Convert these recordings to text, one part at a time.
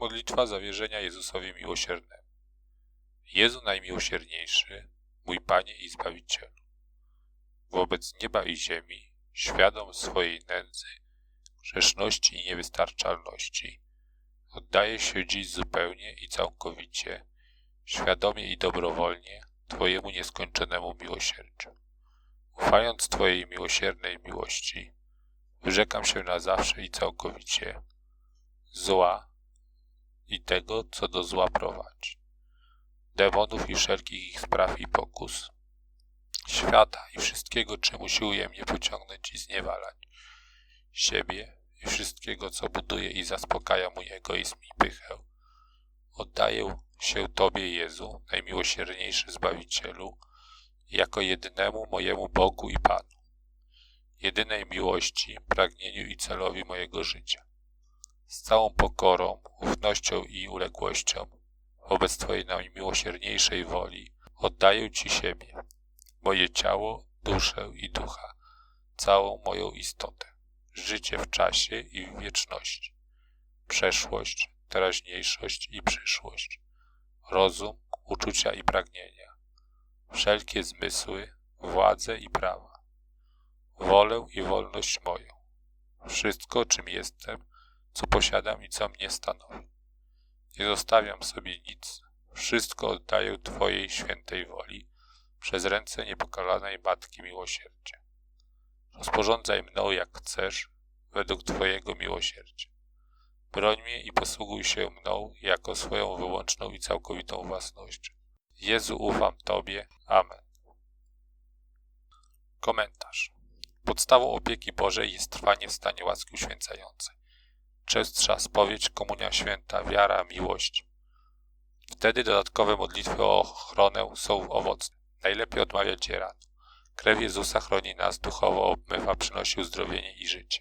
Modlitwa zawierzenia Jezusowi miłosiernemu. Jezu najmiłosierniejszy, mój Panie i Zbawicielu. Wobec nieba i ziemi, świadom swojej nędzy, grzeszności i niewystarczalności, oddaję się dziś zupełnie i całkowicie, świadomie i dobrowolnie Twojemu nieskończonemu miłosierdziu. Ufając Twojej miłosiernej miłości, wyrzekam się na zawsze i całkowicie zła i tego, co do zła prowadzi, demonów i wszelkich ich spraw i pokus, świata i wszystkiego, czym usiłuje mnie pociągnąć i zniewalać, siebie i wszystkiego, co buduje i zaspokaja mój egoizm i pychę. Oddaję się Tobie, Jezu, najmiłosierniejszy Zbawicielu, jako jedynemu mojemu Bogu i Panu, jedynej miłości, pragnieniu i celowi mojego życia. Z całą pokorą, ufnością i uległością. Wobec Twojej najmiłosierniejszej woli oddaję Ci siebie, moje ciało, duszę i ducha, całą moją istotę, życie w czasie i w wieczności, przeszłość, teraźniejszość i przyszłość, rozum, uczucia i pragnienia, wszelkie zmysły, władzę i prawa, wolę i wolność moją, wszystko, czym jestem, co posiadam i co mnie stanowi. Nie zostawiam sobie nic, wszystko oddaję Twojej świętej woli przez ręce niepokalanej Matki Miłosierdzia. Rozporządzaj mną jak chcesz, według Twojego miłosierdzia. Broń mnie i posługuj się mną jako swoją wyłączną i całkowitą własnością. Jezu, ufam Tobie. Amen. Komentarz. Podstawą opieki Bożej jest trwanie w stanie łaski uświęcającej. Częstsza spowiedź, komunia święta, wiara, miłość. Wtedy dodatkowe modlitwy o ochronę są owocne. Najlepiej odmawiać je rano. Krew Jezusa chroni nas, duchowo obmywa, przynosi uzdrowienie i życie.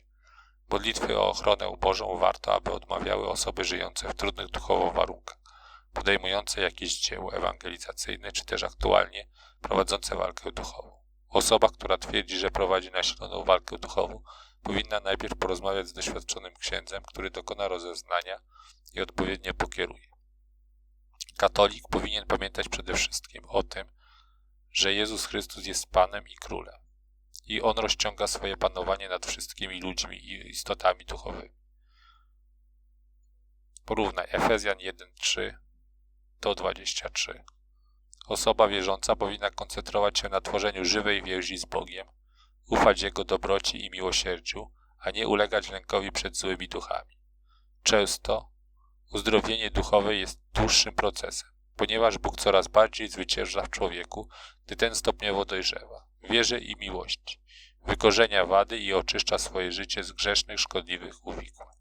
Modlitwy o ochronę Bożą warto, aby odmawiały osoby żyjące w trudnych duchowo warunkach, podejmujące jakieś dzieło ewangelizacyjne, czy też aktualnie prowadzące walkę duchową. Osoba, która twierdzi, że prowadzi nasiloną walkę duchową, powinna najpierw porozmawiać z doświadczonym księdzem, który dokona rozeznania i odpowiednio pokieruje. Katolik powinien pamiętać przede wszystkim o tym, że Jezus Chrystus jest Panem i Królem i On rozciąga swoje panowanie nad wszystkimi ludźmi i istotami duchowymi. Porównaj Efezjan 1:3 do 23. Osoba wierząca powinna koncentrować się na tworzeniu żywej więzi z Bogiem, ufać Jego dobroci i miłosierdziu, a nie ulegać lękowi przed złymi duchami. Często uzdrowienie duchowe jest dłuższym procesem, ponieważ Bóg coraz bardziej zwycięża w człowieku, gdy ten stopniowo dojrzewa, wierze i miłości, wykorzenia wady i oczyszcza swoje życie z grzesznych, szkodliwych uwikłań.